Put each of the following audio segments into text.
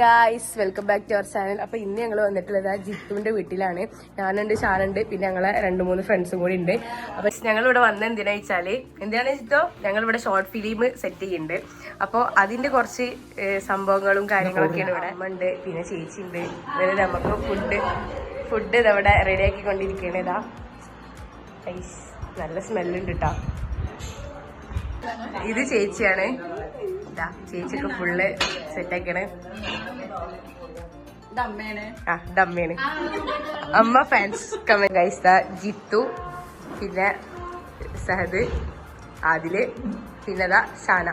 Guys welcome back to our channel അപ്പൊ ഇന്ന് ഞങ്ങൾ വന്നിട്ടുള്ളത് ജിത്തുവിന്റെ വീട്ടിലാണ്. ഞാനുണ്ട് ഷാനുണ്ട് പിന്നെ ഞങ്ങളെ രണ്ട് മൂന്ന് ഫ്രണ്ട്സും കൂടി ഉണ്ട് അപ്പൊ ഞങ്ങൾ ഇവിടെ വന്ന എന്തിനാ വെച്ചാൽ എന്തിനാണ് ജിത്തോ? ഞങ്ങൾ ഇവിടെ ഷോർട്ട് ഫിലിം സെറ്റ് ചെയ്യുന്നുണ്ട്. അപ്പോൾ അതിന്റെ കുറച്ച് സംഭവങ്ങളും കാര്യങ്ങളൊക്കെയാണ് ഇവിടെ. അമ്മ ഉണ്ട് പിന്നെ ചേച്ചി ഉണ്ട് അതായത് നമുക്ക് ഫുഡ് ഫുഡ് ഇതവിടെ റെഡി ഇതാ. ഐസ് നല്ല സ്മെല്ലുണ്ട് കേട്ടോ ഇത് ചേച്ചിയാണ്. ചേച്ചിക്ക് ഫുള്ള് സെറ്റാക്കാണ് ആ ഡമ്മയാണ് അമ്മ ഫാൻസ് കമന്റ് ഗൈസ് ദാ ജിത്തു പിന്നെ സഹദ് ആദിൽ പിന്നെ ദാ ഷാന.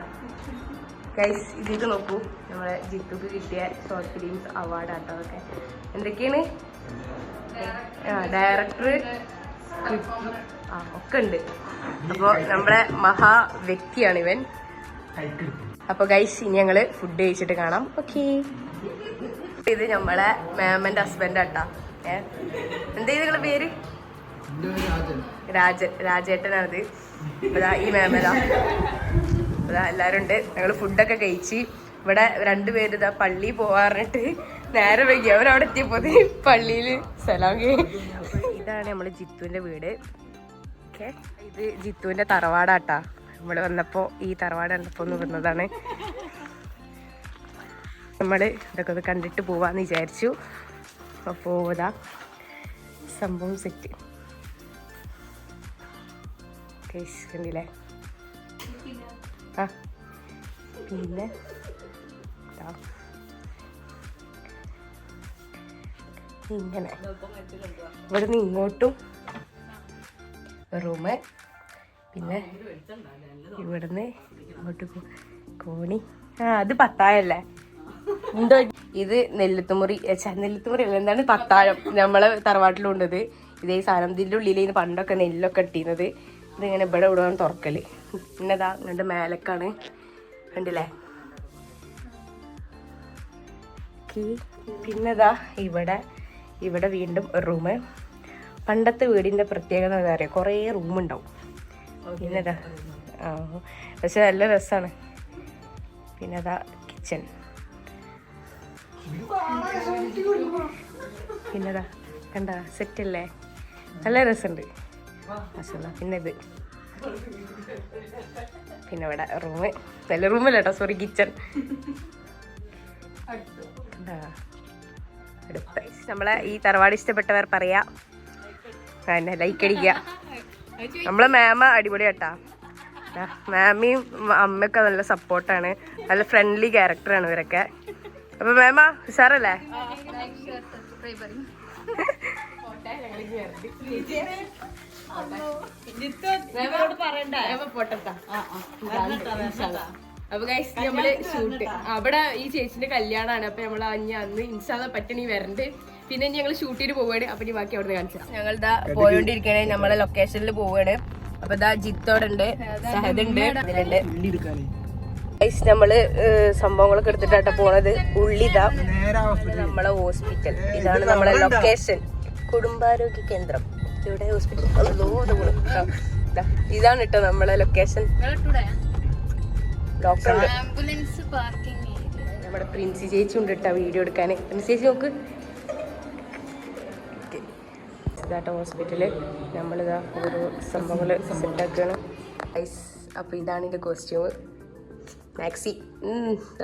ഗൈസ് ഇതൊക്കെ നോക്കൂ. നമ്മളെ ജിത്തുക്ക് കിട്ടിയ ഷോർട്ട് ഫിലിംസ് അവാർഡ് ആട്ടോ അതൊക്കെ. എന്തൊക്കെയാണ്? ആ ഡയറക്ടർ സ്ക്രിപ്റ്റ് ആ ഒക്കെ ഉണ്ട്. അപ്പോൾ നമ്മളെ മഹാ വ്യക്തിയാണ് ഇവൻ. അപ്പൊ ഗൈസ് ഇനി ഞങ്ങൾ ഫുഡ് കഴിച്ചിട്ട് കാണാം. ഓക്കെ ഇത് നമ്മളെ മാമന്റെ ഹസ്ബൻഡ് ആട്ടാ. ഏ? എന്താ നിങ്ങളെ പേര്? രാജൻ. രാജേട്ടനാണിത്. അതാ ഈ മാമനാ. അതാ എല്ലാരും ഉണ്ട്. ഞങ്ങൾ ഫുഡൊക്കെ കഴിച്ച് ഇവിടെ രണ്ടുപേര് ഇതാ പള്ളി പോവാറിട്ട് നേരെ വൈകി. അവരവിടെ എത്തിയപ്പോ പള്ളിയിൽ സലാം ഇതാണ് നമ്മൾ ജിത്തുവിന്റെ വീട്. ഓക്കെ. ഇത് ജിത്തുവിന്റെ തറവാടാട്ടാ. നമ്മൾ വന്നപ്പോ ഈ തറവാട് കണ്ടപ്പോ ഒന്ന് വന്നതാണ്. നമ്മൾ ഇതൊക്കെ ഒന്ന് കണ്ടിട്ട് പോവാന്ന് വിചാരിച്ചു. അപ്പോൾ ഇതാ സംഭവം സെറ്റ് കണ്ടില്ലേ ആ പിന്നെ. ഇങ്ങനെ. ഇവിടുന്ന് ഇങ്ങോട്ടും റൂമ്. പിന്നെ ഇവിടുന്ന് ഇങ്ങോട്ട് കോണി. ആ അത് പത്തായല്ലേ? ഇത് നെല്ലുത്തുമുറി. നെല്ലുത്തുമുറി അല്ല എന്താണ് പത്താഴം. നമ്മളെ തറവാട്ടിലുണ്ടത്. ഇതേ സാധനം ഇതിന്റെ ഉള്ളിൽ പണ്ടൊക്കെ നെല്ലൊക്കെ ഇട്ടിരുന്നത്. ഇതിങ്ങനെ ഇവിടെ ഇവിടെ തുറക്കൽ. പിന്നെതാ ഇങ്ങോട്ട് മേലക്കാണ്. കണ്ടില്ലേ. പിന്നെതാ ഇവിടെ ഇവിടെ വീണ്ടും ഒരു റൂം പണ്ടത്തെ വീടിന്റെ പ്രത്യേകത എന്താ പറയുക കുറേ റൂമുണ്ടാവും. പിന്നെതാ ആ പക്ഷെ നല്ല രസമാണ് പിന്നെതാ കിച്ചൺ പിന്നെതാ കണ്ട സെറ്റ് അല്ലേ നല്ല രസമുണ്ട് മാഷാല്ലാ. പിന്നെ ഇത് പിന്നെ ഇവിടെ റൂമ് നല്ല റൂമല്ല കേട്ടോ സോറി കിച്ചൺ അടുത്ത. നമ്മളെ ഈ തറവാട് ഇഷ്ടപ്പെട്ടവർ പറയാ. പിന്നെ ലൈക്ക് അടിക്കുക നമ്മളെ മാമ അടിപൊളി കേട്ടാ മാമിയും അമ്മയൊക്കെ നല്ല സപ്പോർട്ടാണ് നല്ല ഫ്രണ്ട്ലി ക്യാരക്ടറാണ് ഇവരൊക്കെ. അപ്പൊ മേമ ഉഷാറല്ലേ? അപ്പൊ ഗൈസ് നമ്മൾ ഷൂട്ട് അവിടെ ഈ ചേച്ചിന്റെ കല്യാണാണ്. അപ്പൊ നമ്മൾ അഞ്ഞ അന്ന് ഇൻഷാല്ല പറ്റണി വരണ്ട്. പിന്നെ ഇനി ഞങ്ങൾ ഷൂട്ട് ചെയ്ത് പോവാണ്. അപ്പൊ ഇനി ബാക്കി അവിടെ കാണിച്ചാ ഞങ്ങൾ ഇതാ പോയോണ്ടിരിക്കണേ. നമ്മളെ ലൊക്കേഷനിൽ പോവാണ്. അപ്പൊ ഇതാ ജിത്തോടുണ്ട് സഹദുണ്ട് ഇതിലുണ്ട് ഗൈസ് നമ്മൾ സംഭവങ്ങളൊക്കെ എടുത്തിട്ടാ പോണത്. ഉള്ളിതാ നമ്മളെ ഹോസ്പിറ്റൽ. ഇതാണ് നമ്മളെ ലൊക്കേഷൻ കുടുംബാരോഗ്യ കേന്ദ്രം. ഇവിടെ ഹോസ്പിറ്റൽ ഇതാണ് കേട്ടോ നമ്മളെ ലൊക്കേഷൻ ഡോക്ടർ ആംബുലൻസ് പാർക്കിംഗ് നമ്മുടെ പ്രിൻസി ചേച്ചി ഉണ്ട് കേട്ടോ വീഡിയോ എടുക്കാൻ പ്രിൻസി ചേച്ചി നോക്ക്. ഇതാട്ടോ ഹോസ്പിറ്റൽ നമ്മളിതാ ഓരോ സംഭവങ്ങൾ സെറ്റാക്കുകയാണ് ഐസ് അപ്പോൾ ഇതാണ് എന്റെ കോസ്റ്റ്യൂം മാക്സി.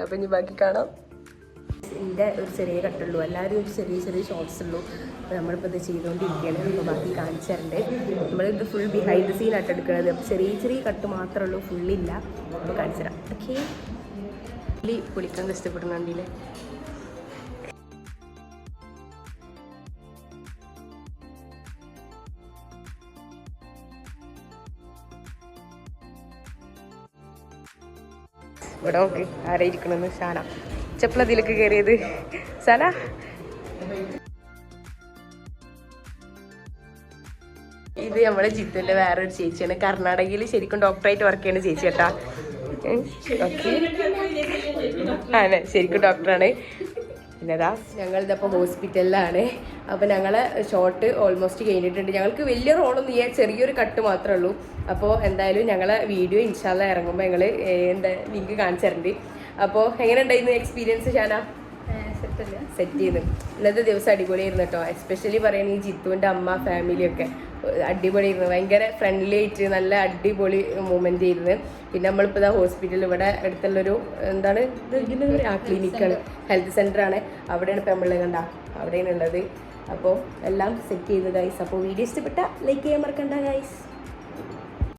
അപ്പം ഇനി ബാക്കി കാണാം. എന്റെ ഒരു ചെറിയ കട്ടുള്ളൂ. എല്ലാവരും ഒരു ചെറിയ ചെറിയ ഷോർട്സ് ഉള്ളൂ. അപ്പോൾ നമ്മളിപ്പോൾ ഇത് ചെയ്തുകൊണ്ടിരിക്കുകയാണ് അപ്പോൾ ബാക്കി കാണിച്ചു തരണ്ടേ. നമ്മളിത് ഫുൾ ബിഹൈൻഡ് ദ സീൻ ആയിട്ട് എടുക്കുന്നത് അപ്പോൾ ചെറിയ ചെറിയ കട്ട് മാത്രമേ ഉള്ളൂ. ഫുള്ളില്ല അപ്പോൾ കാണിച്ചു തരാം. ഓക്കെ പുള്ളി കുളിക്കാൻ കഷ്ടപ്പെടുന്നുണ്ടല്ലേ ഇവിടെ നോക്ക് ആരെ ഇരിക്കണമെന്ന് ഷാന. ചെപ്പള ഇതിലേക്ക് കയറിയത് സന ഇത് നമ്മളെ ജിത്തുവിന്റെ വേറൊരു ചേച്ചിയാണ്. കർണാടകയിൽ ശരിക്കും ഡോക്ടറായിട്ട് വർക്ക് ചെയ്യുന്ന ചേച്ചി കേട്ടാ. ആണ് ശരിക്കും ഡോക്ടറാണ്. പിന്നെതാ ഞങ്ങളിതപ്പോൾ ഹോസ്പിറ്റലിലാണ്. അപ്പോൾ ഞങ്ങളെ ഷോട്ട് ഓൾമോസ്റ്റ് കഴിഞ്ഞിട്ടുണ്ട്. ഞങ്ങൾക്ക് വലിയ റോളൊന്നും ചെയ്യാൻ ചെറിയൊരു കട്ട് മാത്രമേ ഉള്ളൂ. അപ്പോൾ എന്തായാലും ഞങ്ങളെ വീഡിയോ ഇൻഷാല്ല ഇറങ്ങുമ്പോൾ ഞങ്ങൾ എന്താ ലിങ്ക് കാണിച്ചു തരണ്ട്. അപ്പോൾ എങ്ങനെ ഉണ്ടായിരുന്നു എക്സ്പീരിയൻസ് ഷാന? സെറ്റ് ചെയ്ത്. ഇന്നത്തെ ദിവസം അടിപൊളിയായിരുന്നു കേട്ടോ എസ്പെഷ്യലി പറയുന്ന ഈ ജിത്തുവിന്റെ അമ്മ ഫാമിലിയൊക്കെ അടിപൊളിയായിരുന്നു. ഭയങ്കര ഫ്രണ്ട്ലി ആയിട്ട് നല്ല അടിപൊളി മൂമെന്റ് ആയിരുന്നു. പിന്നെ നമ്മളിപ്പോൾ ഇതാ ഹോസ്പിറ്റലിൽ ഇവിടെ അടുത്തുള്ളൊരു എന്താണ് ഇത്? ഇതിന്റെ ഒരു ആ ക്ലിനിക്കാണ് ഹെൽത്ത് സെന്ററാണ് അവിടെയാണ് ഇപ്പം നമ്മളെ കണ്ട. അവിടെയാണ് ഉള്ളത്. അപ്പോൾ എല്ലാം സെറ്റ് ചെയ്ത് ഗൈസ് അപ്പോൾ വീഡിയോ ഇഷ്ടപ്പെട്ട ലൈക്ക് ചെയ്യാൻ മറക്കണ്ട ഗൈസ്